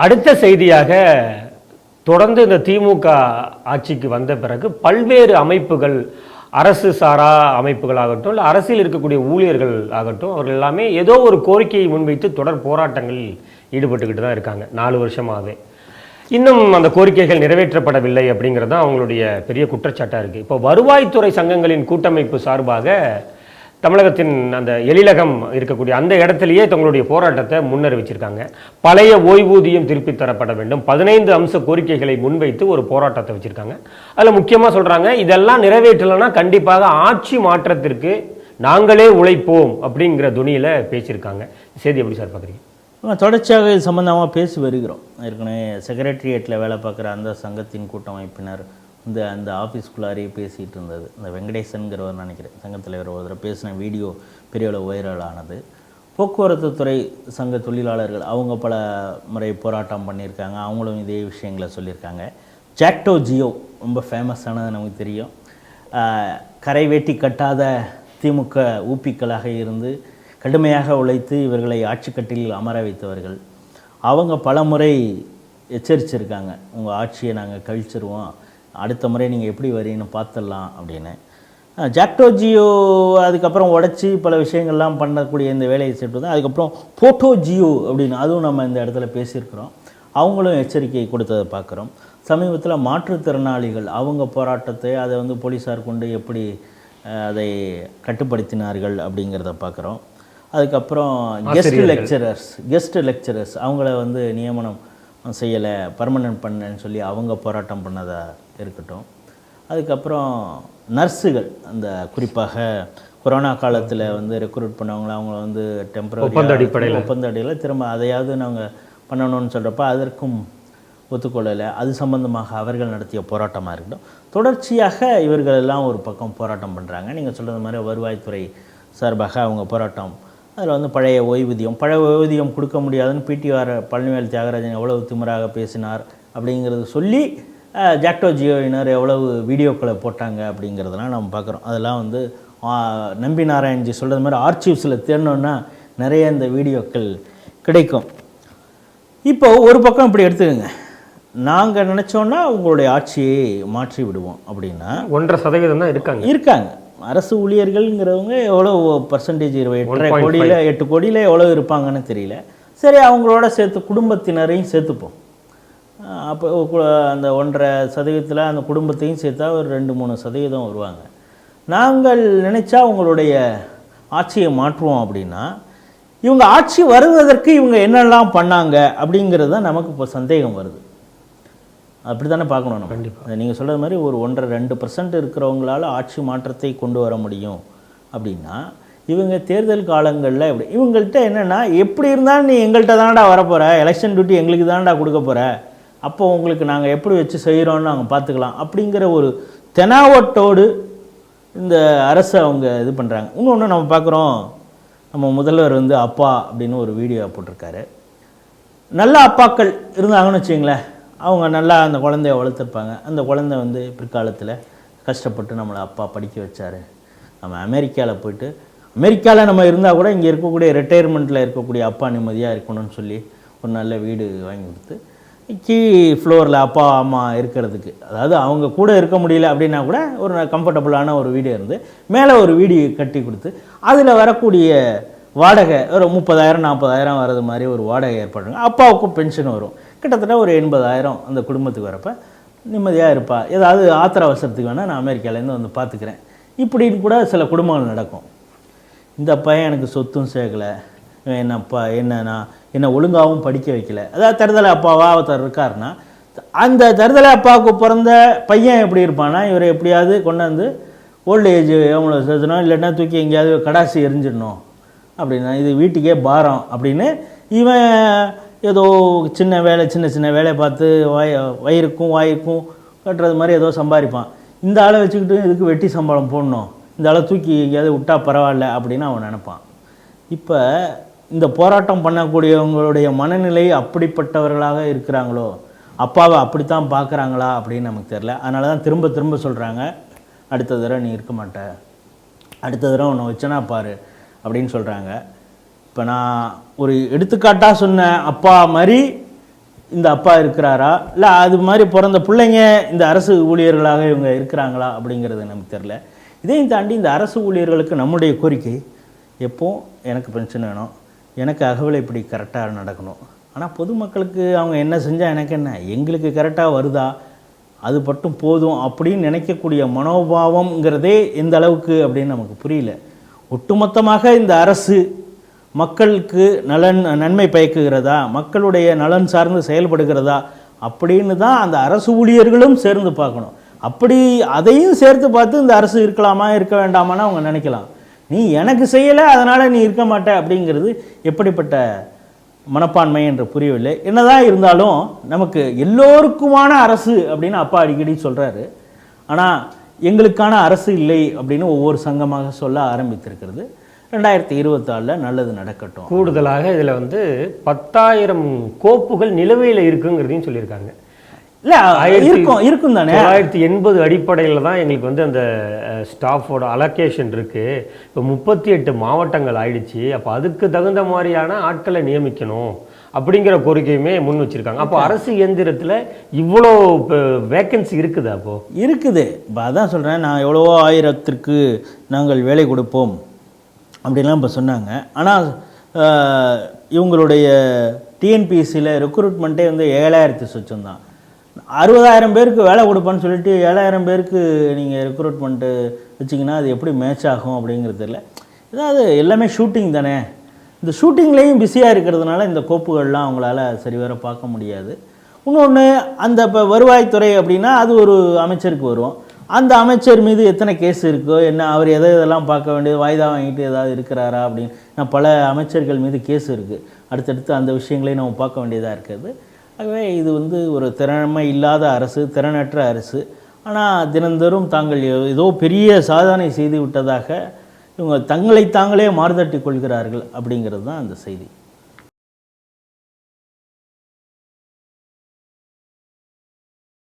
அடுத்த செய்தியாக தொடர்ந்து இந்த திமுக ஆட்சிக்கு வந்த பிறகு பல்வேறு அமைப்புகள் அரசு சாரா அமைப்புகளாகட்டும் இல்லை அரசியல் இருக்கக்கூடிய ஊழியர்கள் ஆகட்டும் அவர்கள் எல்லாமே ஏதோ ஒரு கோரிக்கையை முன்வைத்து தொடர் போராட்டங்களில் ஈடுபட்டுக்கிட்டு தான் இருக்காங்க. நாலு வருஷமாகவே இன்னும் அந்த கோரிக்கைகள் நிறைவேற்றப்படவில்லை அப்படிங்கிறது தான் அவங்களுடைய பெரிய குற்றச்சாட்டாக இருக்குது இப்போ வருவாய்த்துறை சங்கங்களின் கூட்டமைப்பு சார்பாக தமிழகத்தின் அந்த எழிலகம் இருக்கக்கூடிய அந்த இடத்திலேயே தங்களுடைய போராட்டத்தை முன்னறிவிச்சிருக்காங்க. பழைய ஓய்வூதியம் திருப்பி தரப்பட வேண்டும். பதினைந்து அம்ச கோரிக்கைகளை முன்வைத்து ஒரு போராட்டத்தை வச்சுருக்காங்க. அதில் முக்கியமாக சொல்கிறாங்க இதெல்லாம் நிறைவேற்றலைன்னா கண்டிப்பாக ஆட்சி மாற்றத்திற்கு நாங்களே உழைப்போம் அப்படிங்கிற துணியில் பேசியிருக்காங்க. செய்தி எப்படி சார் பார்க்குறீங்க தொடர்ச்சியாக இது சம்மந்தமாக பேசி வருகிறோம். ஏற்கனவே செக்ரட்டரியேட்டில் வேலை பார்க்குற அந்த சங்கத்தின் கூட்டமைப்பினர் இந்த அந்த ஆஃபீஸ்குள்ளாரையே பேசிகிட்டு இருந்தது இந்த வெங்கடேசன்கிறவர் நினைக்கிறேன். சங்கத்தலைவர் ஒருத்தர் பேசின வீடியோ பெரிய அளவு வைரலானது போக்குவரத்து துறை சங்க தொழிலாளர்கள் அவங்க பல முறை போராட்டம் பண்ணியிருக்காங்க. அவங்களும் இதே விஷயங்களை சொல்லியிருக்காங்க. ஜாக்டோ ஜியோ ரொம்ப ஃபேமஸானது நமக்கு தெரியும். கரை வேட்டி கட்டாத திமுக ஊப்பிக்களாக இருந்து கடுமையாக உழைத்து இவர்களை ஆட்சிக்கட்டில் அமர வைத்தவர்கள். அவங்க பல முறை எச்சரிச்சிருக்காங்க. உங்கள் ஆட்சியை நாங்கள் கழிச்சிருவோம் அடுத்த முறை நீங்கள் எப்படி வரீங்கன்னு பார்த்துடலாம் அப்படின்னு. அஹ் ஜாக்டோ ஜியோ அதுக்கப்புறம் உடச்சி பல விஷயங்கள்லாம் பண்ணக்கூடிய இந்த வேலையை செய்வது அதுக்கப்புறம் போட்டோ ஜியோ அப்படின்னு அதுவும் நம்ம இந்த இடத்துல பேசியிருக்கிறோம். அவங்களும் எச்சரிக்கை கொடுத்ததை பார்க்குறோம். சமீபத்தில் மாற்றுத்திறனாளிகள் அவங்க போராட்டத்தை அதை வந்து போலீஸார் கொண்டு எப்படி அதை கட்டுப்படுத்தினார்கள் அப்படிங்கிறத பார்க்குறோம். அதுக்கப்புறம் கெஸ்ட் லெக்சரர்ஸ் கெஸ்ட் லெக்சரர்ஸ் அவங்கள வந்து நியமனம் செய்யலை பர்மனன்ட் பண்ணேன்னு சொல்லி அவங்க போராட்டம் பண்ணதா இருக்கட்டும். அதுக்கப்புறம் நர்ஸுகள் அந்த குறிப்பாக கொரோனா காலத்தில் வந்து ரெக்ரூட் பண்ணவங்கள அவங்கள வந்து டெம்பரரி ஒப்பந்த அடிப்படையில. ஒப்பந்த அடியில் திரும்ப அதையாவது நாங்கள் பண்ணணும்னு சொல்கிறப்ப அதற்கும் ஒத்துக்கொள்ளலை. அது சம்பந்தமாக அவர்கள் நடத்திய போராட்டமாக இருக்கட்டும். தொடர்ச்சியாக இவர்கள் எல்லாம் ஒரு பக்கம் போராட்டம் பண்ணுறாங்க நீங்கள் சொல்கிறது மாதிரி வருவாய்த்துறை சார்பாக அவங்க போராட்டம். அதில் வந்து பழைய ஓய்வூதியம் பழைய ஓய்வூதியம் கொடுக்க முடியாதுன்னு பிடிஆர் பழனிவேல் தியாகராஜன் எவ்வளவு திமிராக பேசினார் அப்படிங்கிறது சொல்லி ஜாக்டோ ஜியோவினர் எவ்வளவு வீடியோக்களை போட்டாங்க அப்படிங்கிறதெல்லாம் நம்ம பார்க்குறோம். அதெல்லாம் வந்து நம்பி நாராயண்ஜி சொல்கிறது மாதிரி ஆர்ச்சிவ்ஸில் தேடணுன்னா நிறைய இந்த வீடியோக்கள் கிடைக்கும். இப்போ ஒரு பக்கம் இப்படி எடுத்துக்கோங்க. நாங்கள் நினச்சோன்னா உங்களுடைய ஆட்சியை மாற்றி விடுவோம் அப்படின்னா ஒன்றரை சதவீதம் தான் இருக்காங்க. இருக்காங்க. அரசு ஊழியர்கள்ங்கிறவங்க எவ்வளோ பர்சன்டேஜ் இருபது எட்டரை கோடியில் எட்டு கோடியில் எவ்வளோ இருப்பாங்கன்னு தெரியல. சரி அவங்களோட சேர்த்து குடும்பத்தினரையும் சேர்த்துப்போம். அப்போ அந்த ஒன்றரை சதவீதத்தில் அந்த குடும்பத்தையும் சேர்த்தா ஒரு ரெண்டு மூணு சதவீதம் வருவாங்க. நாங்கள் நினைச்சா உங்களுடைய ஆட்சியை மாற்றுவோம் அப்படின்னா இவங்க ஆட்சி வருவதற்கு இவங்க என்னெல்லாம் பண்ணாங்க அப்படிங்கிறது தான் நமக்கு இப்போ சந்தேகம் வருது. அப்படி தானே பார்க்கணும் நம்ம. கண்டிப்பாக நீங்கள் சொல்கிறது மாதிரி ஒரு ஒன்றரை ரெண்டு பர்சன்ட் இருக்கிறவங்களால ஆட்சி மாற்றத்தை கொண்டு வர முடியும் அப்படின்னா இவங்க தேர்தல் காலங்களில் எப்படி இவங்கள்ட்ட என்னென்னா எப்படி இருந்தாலும் நீ எங்கள்கிட்ட தானடா வரப்போகிற எலெக்ஷன் டியூட்டி எங்களுக்கு தானடா கொடுக்க போகிற அப்போ உங்களுக்கு நாங்கள் எப்படி வச்சு செய்கிறோன்னு நாங்கள் பார்த்துக்கலாம். அப்படிங்கிற ஒரு தெனாவட்டோடு இந்த அரசை அவங்க இது பண்ணுறாங்க இன்னொன்று நம்ம பார்க்குறோம். நம்ம முதல்வர் வந்து அப்பா அப்படின்னு ஒரு வீடியோ போட்டிருக்காரு. நல்ல அப்பாக்கள் இருந்தாங்கன்னு வச்சுங்களேன் அவங்க நல்லா அந்த குழந்தைய வளர்த்துருப்பாங்க. அந்த குழந்தை வந்து பிற்காலத்தில் கஷ்டப்பட்டு நம்மளை அப்பா படிக்க வச்சார். நம்ம அமெரிக்காவில் போயிட்டு அமெரிக்காவில் நம்ம இருந்தால் கூட இங்கே இருக்கக்கூடிய ரிட்டையர்மெண்ட்டில் இருக்கக்கூடிய அப்பா நிம்மதியாக இருக்கணும்னு சொல்லி ஒரு நல்ல வீடு வாங்கி கொடுத்து கீ ஃப்ளோரில் அப்பா அம்மா இருக்கிறதுக்கு. அதாவது அவங்க கூட இருக்க முடியல அப்படின்னா கூட ஒரு கம்ஃபர்டபுளான ஒரு வீடு இருந்து மேலே ஒரு வீடு கட்டி கொடுத்து அதில் வரக்கூடிய வாடகை ஒரு முப்பதாயிரம் நாற்பதாயிரம் வர்றது மாதிரி ஒரு வாடகை ஏற்பாடுங்க. அப்பாவுக்கும் பென்ஷன் வரும். கிட்டத்தட்ட ஒரு எண்பதாயிரம் அந்த குடும்பத்துக்கு வரப்போ நிம்மதியாக இருப்பா. ஏதாவது ஆத்திர அவசரத்துக்கு வேணால் நான் அமெரிக்காலேருந்து வந்து பார்த்துக்கிறேன். இப்படின்னு கூட சில குடும்பங்கள் நடக்கும். இந்த பையன் எனக்கு சொத்தும் சேர்க்கலை. என்னப்பா என்னன்னா என்னை ஒழுங்காகவும் படிக்க வைக்கல. அதாவது தருதலை அப்பாவா ஒருத்தர் இருக்காருன்னா அந்த தருதலை அப்பாவுக்கு பிறந்த பையன் எப்படி இருப்பான்னா இவரை எப்படியாவது கொண்டாந்து ஓல்டு ஏஜ் எவ்வளோ சேர்த்தணும் இல்லைன்னா தூக்கி எங்கேயாவது கடாசி எரிஞ்சிடணும் அப்படின்னா இது வீட்டுக்கே பாரம் அப்படின்னு இவன் ஏதோ சின்ன வேலை சின்ன சின்ன வேலையை பார்த்து வாய் வயிறுக்கும் வாய்க்கும் கட்டுறது மாதிரி ஏதோ சம்பாதிப்பான். இந்த ஆளை வச்சுக்கிட்டு இதுக்கு வெட்டி சம்பளம் போடணும். இந்த ஆளை தூக்கி எங்கேயாவது விட்டா பரவாயில்ல அப்படின்னு அவன் நினைப்பான். இப்போ இந்த போராட்டம் பண்ணக்கூடியவங்களுடைய மனநிலை அப்படிப்பட்டவர்களாக இருக்கிறாங்களோ அப்பாவை அப்படித்தான் பார்க்குறாங்களா அப்படின்னு நமக்கு தெரில அதனால தான் திரும்ப திரும்ப சொல்கிறாங்க அடுத்த தடவை நீ இருக்க மாட்ட. அடுத்த தடவை உன்னை வச்சனா பாரு அப்படின்னு சொல்கிறாங்க இப்போ நான் ஒரு எடுத்துக்காட்டாக சொன்ன அப்பா மாதிரி இந்த அப்பா இருக்கிறாரா? இல்லை அது மாதிரி பிறந்த பிள்ளைங்க இந்த அரசு ஊழியர்களாக இவங்க இருக்கிறாங்களா அப்படிங்கிறது நமக்கு தெரில இதையும் தாண்டி இந்த அரசு ஊழியர்களுக்கு நம்முடைய கோரிக்கை எப்போ? எனக்கு பென்ஷன் வேணும். எனக்கு அகவலை இப்படி கரெக்டாக நடக்கணும். ஆனால் பொதுமக்களுக்கு அவங்க என்ன செஞ்சால் எனக்கு என்ன? எங்களுக்கு கரெக்டாக வருதா? அது மட்டும் போதும் அப்படின்னு நினைக்கக்கூடிய மனோபாவம்ங்கிறதே எந்த அளவுக்கு அப்படின்னு நமக்கு புரியல. ஒட்டுமொத்தமாக இந்த அரசு மக்களுக்கு நலன் நன்மை பயக்குகிறதா? மக்களுடைய நலன் சார்ந்து செயல்படுகிறதா? அப்படின்னு தான் அந்த அரசு ஊழியர்களும் சேர்ந்து பார்க்கணும். அப்படி அதையும் சேர்த்து பார்த்து இந்த அரசு இருக்கலாமா இருக்க வேண்டாமான்னு அவங்க நினைக்கலாம். நீ எனக்கு செய்யலை அதனால் நீ இருக்க மாட்ட அப்படிங்கிறது எப்படிப்பட்ட மனப்பான்மை என்று புரியவில்லை. என்னதான் இருந்தாலும் நமக்கு எல்லோருக்குமான அரசு அப்படின்னு அப்பா அடிக்கடி சொல்கிறாரு ஆனால் எங்களுக்கான அரசு இல்லை அப்படின்னு ஒவ்வொரு சங்கமாக சொல்ல ஆரம்பித்திருக்கிறது. ரெண்டாயிரத்தி இருபத்தாறில் நல்லது நடக்கட்டும். கூடுதலாக இதில் வந்து பத்தாயிரம் கோப்புகள் நிலுவையில் இருக்குங்கிறதையும் சொல்லியிருக்காங்க. இல்லை ஆயிரத்தி இருக்கும் இருக்கும் தானே? தொள்ளாயிரத்தி எண்பது அடிப்படையில் தான் எங்களுக்கு வந்து அந்த ஸ்டாஃபோட அலோகேஷன் இருக்கு. இப்போ முப்பத்தி எட்டு மாவட்டங்கள் ஆயிடுச்சு. அப்போ அதுக்கு தகுந்த மாதிரியான ஆட்களை நியமிக்கணும் அப்படிங்கிற கோரிக்கையுமே முன் வச்சிருக்காங்க. அப்போ அரசு இயந்திரத்தில் இவ்வளோ வேக்கன்சி இருக்குதா அப்போ? இருக்குது. இப்போ அதான் சொல்கிறேன் நான் எவ்வளவோ ஆயிரத்திற்கு நாங்கள் வேலை கொடுப்போம் அப்படிலாம் இப்போ சொன்னாங்க. ஆனால் இவங்களுடைய டிஎன்பிஎஸ்சியில் ரெக்ரூட்மெண்ட்டே வந்து ஏழாயிரத்தி சொச்சம் தான். அறுபதாயிரம் பேருக்கு வேலை கொடுப்பேன்னு சொல்லிட்டு ஏழாயிரம் பேருக்கு நீங்கள் ரெக்ரூட்மெண்ட்டு வச்சிங்கன்னா அது எப்படி மேட்ச் ஆகும் அப்படிங்கிறது இல்லை ஏதாவது எல்லாமே ஷூட்டிங் தானே. இந்த ஷூட்டிங்லேயும் பிஸியாக இருக்கிறதுனால இந்த கோப்புகள்லாம் அவங்களால சரிவர பார்க்க முடியாது. இன்னொன்று அந்த இப்போ வருவாய்த்துறை அப்படின்னா அது ஒரு அமைச்சருக்கு வரும். அந்த அமைச்சர் மீது எத்தனை கேஸ் இருக்கோ என்ன அவர் எதை இதெல்லாம் பார்க்க வேண்டியது வாய்தா வாங்கிட்டு ஏதாவது இருக்கிறாரா அப்படின்னு நான் பல அமைச்சர்கள் மீது கேஸ் இருக்குது அடுத்தடுத்து அந்த விஷயங்களையும் நம்ம பார்க்க வேண்டியதாக இருக்குது ஆகவே இது வந்து ஒரு திறமை இல்லாத அரசு திறனற்ற அரசு. ஆனால் தினந்தோறும் தாங்கள் ஏதோ பெரிய சாதனை செய்து விட்டதாக இவங்க தங்களை தாங்களே மாறுதட்டி கொள்கிறார்கள் அப்படிங்கிறது தான் அந்த செய்தி.